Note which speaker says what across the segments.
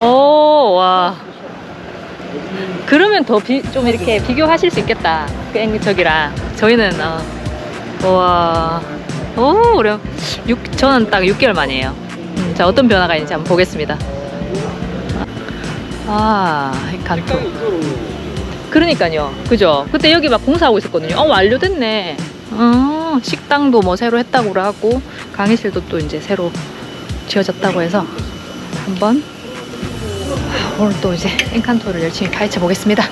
Speaker 1: 오, 와. 그러면 더좀 이렇게 비교하실 수 있겠다. 그 앵- 저기랑. 저희는, 어, 와. 오, 그래. 6, 저는 딱 6개월 만이에요. 음, 자, 어떤 변화가 있는지 한번 보겠습니다. 아, 이 간토. 그러니까요. 그죠? 그때 여기 막 공사하고 있었거든요. 어, 완료됐네. 어, 식당도 뭐 새로 했다고 하고, 강의실도 또 이제 새로 지어졌다고 해서 한번 아, 오늘 또 이제 엔칸토를 열심히 파헤쳐 보겠습니다.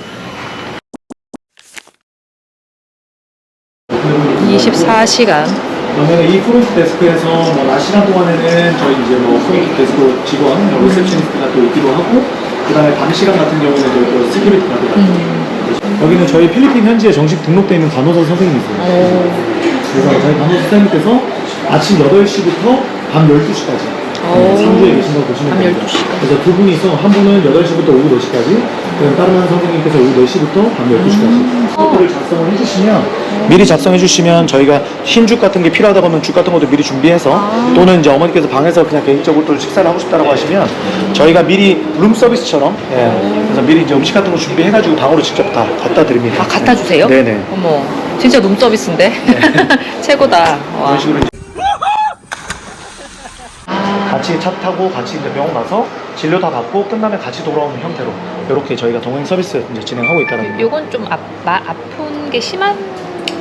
Speaker 1: 24시간
Speaker 2: 그러면 이 프론트 데스크에서 뭐 낮 시간 동안에는 저희 이제 뭐 프론트 데스크 직원, 뭐 리셉션리스트가 또 있기도 하고 그 다음에 밤 시간 같은 경우는 저희 또 시큐리티가 또
Speaker 1: 음.
Speaker 2: 여기는 저희 필리핀 현지에 정식 등록되어 있는 간호사 선생님이세요. 그래서 저희 간호사 선생님께서 아침 8시부터 밤 12시까지
Speaker 1: 오.
Speaker 2: 상주에 계신다고 보시면
Speaker 1: 밤
Speaker 2: 됩니다.
Speaker 1: 12시까지.
Speaker 2: 그래서 두 분이서 한 분은 8시부터 오후 4시까지 그럼 다른 한 선생님께서 오후 4시부터 밤 12시까지 코드를 작성을 해주시면 미리 작성해 주시면 저희가 흰죽 같은 게 필요하다고 하면 죽 같은 것도 미리 준비해서 또는 이제 어머니께서 방에서 그냥 개인적으로 또 식사를 하고 싶다라고 하시면 저희가 미리 룸 서비스처럼 예, 그래서 미리 이제 음식 같은 거 준비해가지고 방으로 직접 다 갖다 드립니다.
Speaker 1: 아, 갖다 주세요?
Speaker 2: 네네.
Speaker 1: 어머, 진짜 룸 서비스인데? 최고다. 와.
Speaker 2: 이런 식으로 이제 같이 차 타고 같이 이제 병원 가서 진료 다 받고 끝나면 같이 돌아오는 형태로 이렇게 저희가 동행 서비스 이제 진행하고 있다는 거.
Speaker 1: 요건 좀 아, 마, 아픈 게 심한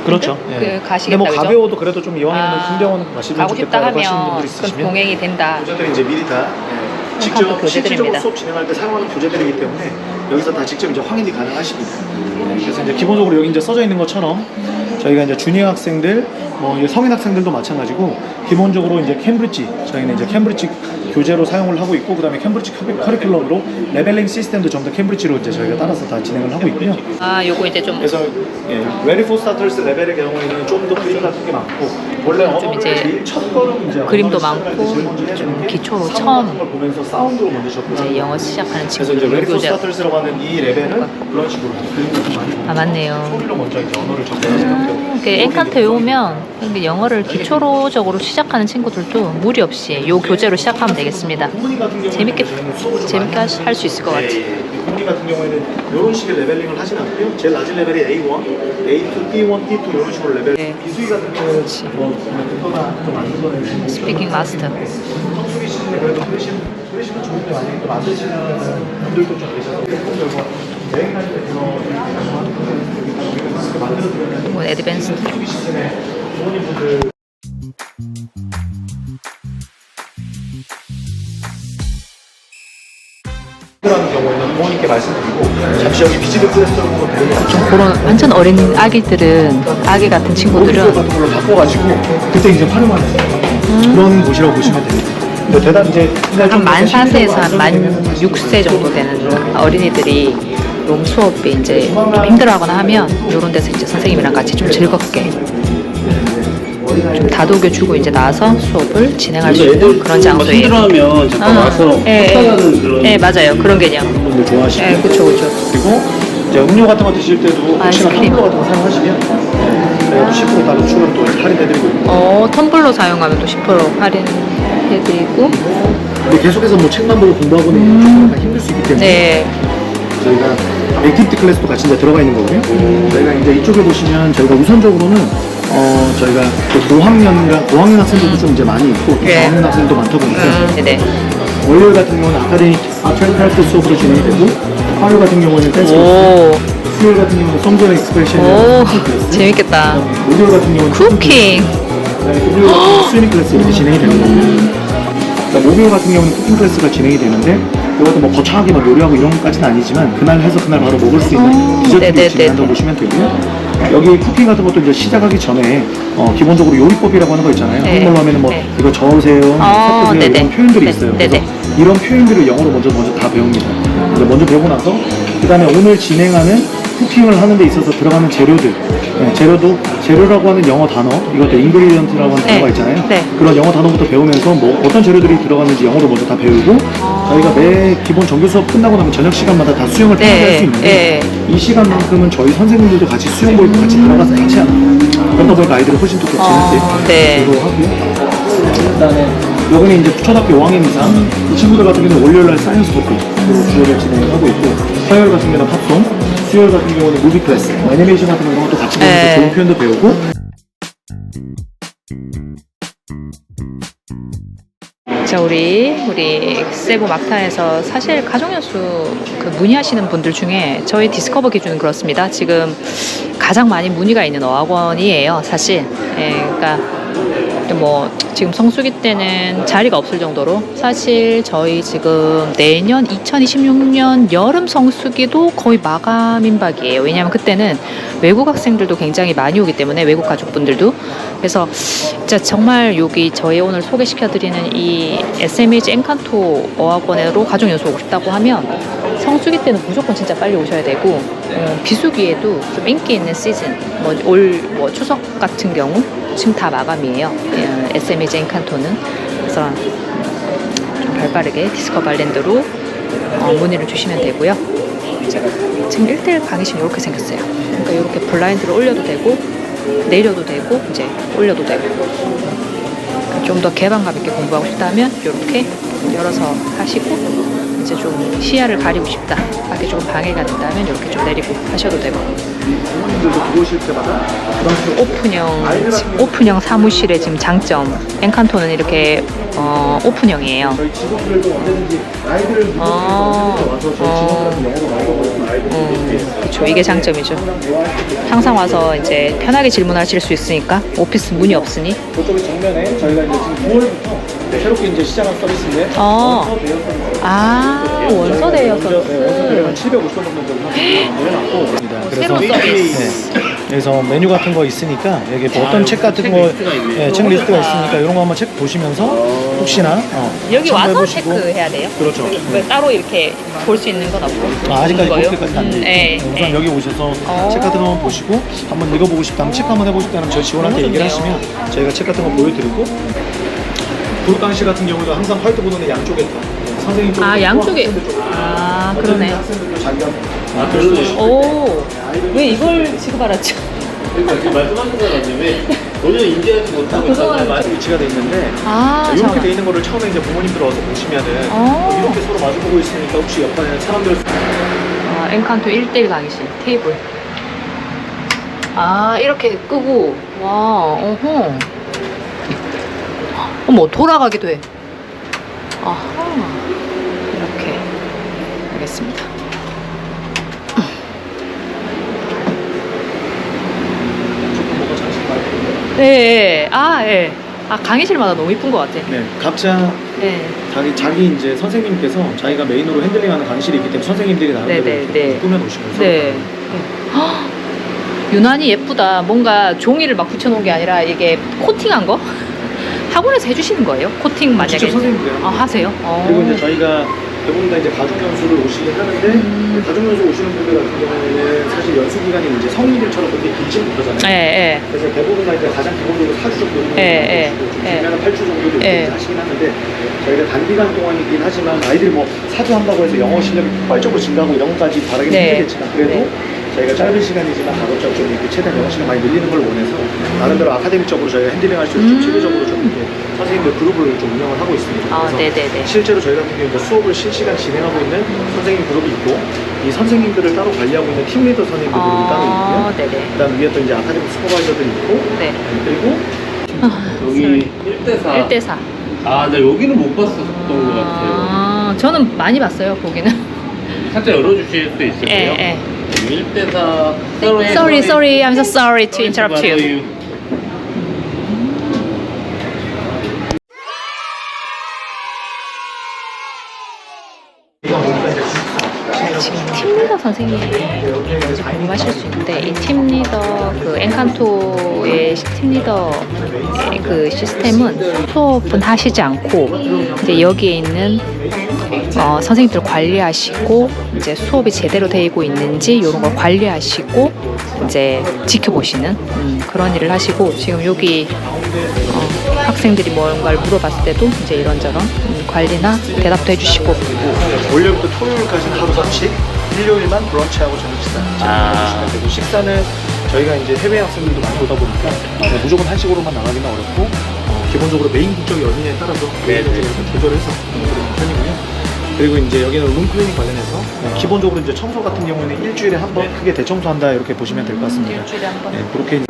Speaker 2: 그렇죠.
Speaker 1: 그
Speaker 2: 예.
Speaker 1: 가시겠다,
Speaker 2: 근데 뭐
Speaker 1: 그죠?
Speaker 2: 가벼워도 그래도 좀 이왕이면
Speaker 1: 아,
Speaker 2: 큰 병원 가시면
Speaker 1: 가고 싶다
Speaker 2: 좋겠다라고 하시는
Speaker 1: 하면
Speaker 2: 분들
Speaker 1: 그건
Speaker 2: 있으시면
Speaker 1: 동행이 된다.
Speaker 2: 교재들이 이제 미리 다 예,
Speaker 1: 한
Speaker 2: 직접
Speaker 1: 교재들입니다.
Speaker 2: 실질적으로 수업 진행할 때 사용하는 교재들이기 때문에 여기서 다 직접 이제 확인이 가능하십니다. 예, 그래서 이제 기본적으로 여기 이제 써져 있는 것처럼 저희가 이제 주니어 학생들, 뭐 이제 성인 학생들도 마찬가지고 기본적으로 이제 캠브리지 저희는 이제 캠브리지 교재로 사용을 하고 있고 그다음에 캠브리지 커리- 커리큘럼으로 레벨링 시스템도 전부 다 캠브리지로 이제 저희가 따라서 다 진행을 하고 있고요.
Speaker 1: 아, 요거 이제 좀
Speaker 2: 그래서 예, Ready for Starters 레벨의 경우에는 좀더 그림 같은 게 많고
Speaker 1: 좀 이제
Speaker 2: 이제
Speaker 1: 그림도 많고 좀 기초로 처음 이제 영어 시작하는 친구들 교재. 아, 맞네요.
Speaker 2: 형태로
Speaker 1: 그 엔칸테 오면 근데 영어를 기초로적으로 시작하는 친구들도 무리 없이 요 교재로 시작하면 되겠습니다. 재밌게 재밌게 할 수 있을 것 같아.
Speaker 2: 예, 예. 국민 같은 경우에는 이런 식의 레벨링을 하진 않고요. 제일 낮은 레벨이 A1, A2, B1, B2 이런 식으로 레벨.
Speaker 1: 네.
Speaker 2: 비수기 같은 경우는 뭐 듣거나 좀 거는
Speaker 1: 스피킹 마스터.
Speaker 2: 청소기 시즌에 그래도 플래시는 플래시는 좋은데 만약에 또안 되시는 분들도 좀 계셔서 그래서 여행 다닐 때 그런 만들어 드리면
Speaker 1: 뭐 애드밴스.
Speaker 2: 청소기 시즌에 부모님분들 부모님께 말씀드리고 잠시 여기 비지드 클래스룸으로 데려가
Speaker 1: 좀 그런 완전 어린 아기들은 아기 같은 친구들은
Speaker 2: 같은 걸로 바꿔가지고 그때 이제 활용하는 그런 곳이라고 보시면 됩니다. 근데 대단 이제
Speaker 1: 한 만 4세에서 한 만 6세 정도 되는 어린이들이 롱 수업이 이제 좀 힘들어하거나 하면 이런 데서 이제 선생님이랑 같이 좀 즐겁게 좀 다독여 주고 이제 나와서 수업을 진행할 수 있는 그런 장소예요.
Speaker 3: 힘들어하면 잠깐 와서
Speaker 1: 예,
Speaker 3: 식사하는 그런
Speaker 1: 예, 맞아요. 그런 개념.
Speaker 2: 분들 좋아하시고
Speaker 1: 예, 그쵸, 그쵸.
Speaker 2: 그리고 이제 음료 같은 거 드실 때도 혹시나
Speaker 1: 아이스크림.
Speaker 2: 텀블러 같은 거 사용하시면 저희가 또10% 따로 추가로 또 할인해드리고 있고
Speaker 1: 어, 텀블러 사용하면 또 10% 할인해드리고.
Speaker 2: 근데 계속해서 뭐 책만 보고 공부하고는 좀 힘들 수 있기 때문에
Speaker 1: 네.
Speaker 2: 저희가 액티비티 클래스도 같이 이제 들어가 있는 거고요. 저희가 이제 이쪽에 보시면 저희가 우선적으로는 어 저희가 또 고학년과 고학년 학생들도 좀 이제 많이 있고 또
Speaker 1: 네.
Speaker 2: 저학년 학생도 많다 보니까
Speaker 1: 음, 네네.
Speaker 2: 월요일 같은 경우는 아카데믹 아트앤 크래프트 수업으로 진행이 되고 화요일 같은 경우는 댄스 클래스
Speaker 1: 오,
Speaker 2: 수요일 같은 경우는 성전 엑스프레션
Speaker 1: 오,
Speaker 2: 클래스
Speaker 1: 재밌겠다.
Speaker 2: 목요일 같은 경우는
Speaker 1: 쿠킹.
Speaker 2: 그다음에 금요일 같은 스위밍 클래스 이렇게 진행이 되는 거고요. 그러니까 목요일 같은 경우는 쿠킹 클래스가 진행이 되는데 이것도 뭐 거창하게 막 요리하고 이런 것까지는 아니지만 그날 해서 그날 바로 먹을 수 있는
Speaker 1: 음,
Speaker 2: 디저트를. 진행한다고 보시면 되고요. 여기 쿠킹 같은 것도 이제 시작하기 전에 어, 기본적으로 요리법이라고 하는 거 있잖아요.
Speaker 1: 네.
Speaker 2: 한국말로 하면은 뭐
Speaker 1: 네.
Speaker 2: 이거 저으세요,
Speaker 1: 어,
Speaker 2: 섞으세요
Speaker 1: 네네.
Speaker 2: 이런 표현들이
Speaker 1: 네,
Speaker 2: 있어요.
Speaker 1: 네네.
Speaker 2: 그래서 이런 표현들을 영어로 먼저 먼저 다 배웁니다. 그래서 먼저 배우고 나서 그다음에 오늘 진행하는 쿠킹을 하는 데 있어서 들어가는 재료들 네, 재료도 재료라고 하는 영어 단어 이것도 인그리디언트라고 하는
Speaker 1: 네.
Speaker 2: 단어가 있잖아요.
Speaker 1: 네.
Speaker 2: 그런 영어 단어부터 배우면서 뭐 어떤 재료들이 들어가는지 영어로 먼저 다 배우고 저희가 매 기본 정규 수업 끝나고 나면 저녁 시간마다 다 수영을
Speaker 1: 네,
Speaker 2: 편하게 할 수 있는데
Speaker 1: 네.
Speaker 2: 이 시간만큼은 저희 선생님들도 같이 수영복 같이 들어가서 같이 하는 거예요. 그러다 보니까 아이들이 훨씬 더
Speaker 1: 어,
Speaker 2: 재밌게
Speaker 1: 네.
Speaker 2: 즐거워하고요. 그다음에 여기는 이제 초등학교 5학년 이상 이 친구들 같은 경우는 월요일날 사이언스 토크 주요를 진행하고 있고 화요일 같은 경우는 팝송 수요일 같은 경우는 무비 클래스 애니메이션 같은 경우는 또 같이
Speaker 1: 네.
Speaker 2: 배우면서 좋은 표현도 배우고
Speaker 1: 자 우리 우리 세부 막타에서 사실 가족연수 그 문의하시는 분들 중에 저희 디스커버 기준은 그렇습니다. 지금 가장 많이 문의가 있는 어학원이에요. 사실. 예, 그러니까 뭐 지금 성수기 때는 자리가 없을 정도로 사실 저희 지금 내년 2026년 여름 성수기도 거의 마감 임박이에요. 왜냐하면 그때는 외국 학생들도 굉장히 많이 오기 때문에 외국 가족분들도 그래서 진짜 정말 여기 저희 오늘 소개시켜드리는 이 SMH 엔칸토 어학원으로 가족 연수 오고 싶다고 하면 성수기 때는 무조건 진짜 빨리 오셔야 되고 어, 비수기에도 좀 인기 있는 시즌 뭐 올뭐 추석 같은 경우 지금 다 마감이에요. 예, SMH 엔칸토는. 그래서 좀 발빠르게 디스커버 아일랜드로 어, 문의를 주시면 되고요. 자, 지금 1대1 강의실 이렇게 생겼어요. 그러니까 이렇게 블라인드를 올려도 되고 내려도 되고 이제 올려도 되고. 좀 더 개방감 있게 공부하고 싶다면 이렇게 열어서 하시고 이제 좀 시야를 가리고 싶다. 밖에 조금 방해가 된다면 이렇게 좀 내리고 하셔도 되고.
Speaker 2: 부모님들도 들어오실 때마다
Speaker 1: 오픈형 지- 오픈형 사무실의 지금 장점 엔칸토는 이렇게 어, 오픈형이에요.
Speaker 2: 저희 직원들도 언제든지 아이들을 누구
Speaker 1: 어.
Speaker 2: 와서 저희
Speaker 1: 어.
Speaker 2: 직원들한테 영어로 말해보고 아이들
Speaker 1: 음, 그렇죠 이게 장점이죠. 항상 와서 이제 편하게 질문하실 수 있으니까 오피스 문이 없으니.
Speaker 2: 그쪽에 정면에 저희가 이제 지금 9월부터 새롭게 이제 시작한 서비스인데
Speaker 1: 어.
Speaker 2: 원서 대여 서비스.
Speaker 1: 아 원서 대여
Speaker 2: 네, 원서 대여 한
Speaker 1: 서비스
Speaker 2: 750원 정도 내려놨고
Speaker 1: 새로 서비스
Speaker 2: 네. 그래서 메뉴 같은 거 있으니까 여기 뭐 어떤
Speaker 3: 아,
Speaker 2: 책 같은 거
Speaker 3: 체크리스트가 있네.
Speaker 2: 네, 체크리스트가 있으니까 이런 거 한번 책 보시면서 혹시나 어,
Speaker 1: 여기 와서
Speaker 2: 참고해보시고.
Speaker 1: 체크해야 돼요?
Speaker 2: 그렇죠.
Speaker 1: 왜 따로 이렇게 볼 수 있는 건 없고
Speaker 2: 아, 아직까지
Speaker 1: 거예요?
Speaker 2: 그렇게까지 안
Speaker 1: 음,
Speaker 2: 돼요.
Speaker 1: 예,
Speaker 2: 우선
Speaker 1: 예.
Speaker 2: 여기 오셔서
Speaker 1: 어.
Speaker 2: 책 같은 거 한번 보시고 한번 읽어보고 싶다면 체크 한번 해보고 싶다면 저희 직원한테
Speaker 1: 너무
Speaker 2: 얘기를
Speaker 1: 좋네요.
Speaker 2: 하시면 저희가 책 같은 거 보여드리고 그룹 강실 같은 경우도 항상 화이트보드는 양쪽에 다. 선생님 쪽
Speaker 1: 아 양쪽에? 아 그러네.
Speaker 2: 학생들도 자기가
Speaker 3: 아, 그러네.
Speaker 1: 오. 왜 이걸 지금 알았죠?
Speaker 3: 그러니까 그 말씀하신 거라면 왜 본인은 인지하지 못하고
Speaker 1: 그동안
Speaker 3: 있다는
Speaker 2: 좀 위치가 돼 있는데
Speaker 1: 아
Speaker 2: 이렇게 돼
Speaker 1: 잠깐만
Speaker 2: 있는 거를 처음에 이제 부모님들 와서 보시면은
Speaker 1: 어.
Speaker 2: 어, 이렇게 서로 마주보고 있으니까 혹시 옆에 사람들
Speaker 1: 아, 엔칸토 1대1 강의실 테이블. 아 이렇게 끄고. 와 어허 어머 돌아가기도 해 아하 이렇게 알겠습니다 네, 예, 아, 예. 아, 강의실마다 너무 이쁜 것 같아.
Speaker 2: 네 각자
Speaker 1: 네.
Speaker 2: 자기 자기 이제 선생님께서 자기가 메인으로 핸들링하는 강실이 있기 때문에 선생님들이 나름대로
Speaker 1: 네,
Speaker 2: 이렇게
Speaker 1: 네, 네.
Speaker 2: 꾸며 놓으시면서
Speaker 1: 네. 네. 헉, 유난히 예쁘다. 뭔가 종이를 막 붙여놓은 게 아니라 이게 코팅한 거? 학원에서 해주시는 거예요? 코팅 만약에.
Speaker 2: 직접 선생님들이
Speaker 1: 아, 하세요? 어.
Speaker 2: 그리고 이제 저희가 대부분 다 이제 가족 연수를 오시긴 하는데
Speaker 1: 음.
Speaker 2: 가족 연수 오시는 분들 같은 경우에는 사실 연수 기간이 이제 성인들처럼 그렇게 길지 못하잖아요.
Speaker 1: 예, 예.
Speaker 2: 그래서 대부분 다 이제 가장 기본적으로 4주 정도
Speaker 1: 예, 예,
Speaker 2: 좀
Speaker 1: 예.
Speaker 2: 길면 8주 정도도
Speaker 1: 예.
Speaker 2: 이제 하시긴 하는데 저희가 단기간 동안이긴 하지만 아이들이 뭐 4주 한다고 해서 영어 실력이 폭발적으로 증가하고 이런 것까지 바라기 는
Speaker 1: 네.
Speaker 2: 힘들겠지만 그래도
Speaker 1: 네.
Speaker 2: 저희가 짧은 시간이지만 가급적 좀 이렇게 최대한 영어 실력 많이 늘리는 걸 원해서 나름대로 아카데미적으로 저희가 핸들링 할 수 있는
Speaker 1: 음.
Speaker 2: 좀 체계적으로 좀 이렇게 선생님들 그룹을 좀 운영을 하고 있습니다.
Speaker 1: 아,
Speaker 2: 그래서
Speaker 1: 네네네.
Speaker 2: 실제로 저희 같은 경우 이제 수업을 실시간 진행하고 있는 선생님 그룹이 있고 이 선생님들을 따로 관리하고 있는 팀 리더 선생님들 그룹이 따로 있고요.
Speaker 1: 아, 네네.
Speaker 2: 그다음 위에 또 이제 아카데미 슈퍼바이저들이 있고
Speaker 1: 네.
Speaker 2: 그리고
Speaker 3: 여기 1대4.
Speaker 1: 1대4.
Speaker 3: 아, 나 여기는 못 봤었던 것 같아요.
Speaker 1: 아, 저는 많이 봤어요, 거기는.
Speaker 3: 살짝 열어주실 수 있으세요?
Speaker 1: 예, 예.
Speaker 3: 여기 1대4. Sorry,
Speaker 1: Sorry, sorry. I'm so sorry to interrupt you. 지금 팀 리더 선생님이 궁금하실 수 있는데 이 팀 리더 그 엔칸토의 팀 리더 그 시스템은 수업은 하시지 않고 이제 여기에 있는 어, 선생님들 관리하시고 이제 수업이 제대로 되고 있는지 이런 걸 관리하시고 이제 지켜보시는 음, 그런 일을 하시고 지금 여기 어, 학생들이 뭔가를 물어봤을 때도 이제 이런저런 음, 관리나 대답도 해주시고
Speaker 2: 월요일부터 토요일까지는 하루 삼식 일요일만 브런치하고 저녁 식사
Speaker 3: 아.
Speaker 2: 그리고 식사는 저희가 이제 해외 학생들도 많이 오다 보니까 뭐 무조건 한식으로만 나가기는 어렵고 어, 기본적으로 메인 국적 연인에 따라서 메인을 이렇게 조절해서 그런 편이고요. 그리고 이제 여기는 룸클리닝 관련해서 기본적으로 이제 청소 같은 경우에는 일주일에 한 번 크게 대청소한다 이렇게 보시면 될 것 같습니다.
Speaker 1: 일주일에 한 번.
Speaker 2: 네, 그렇게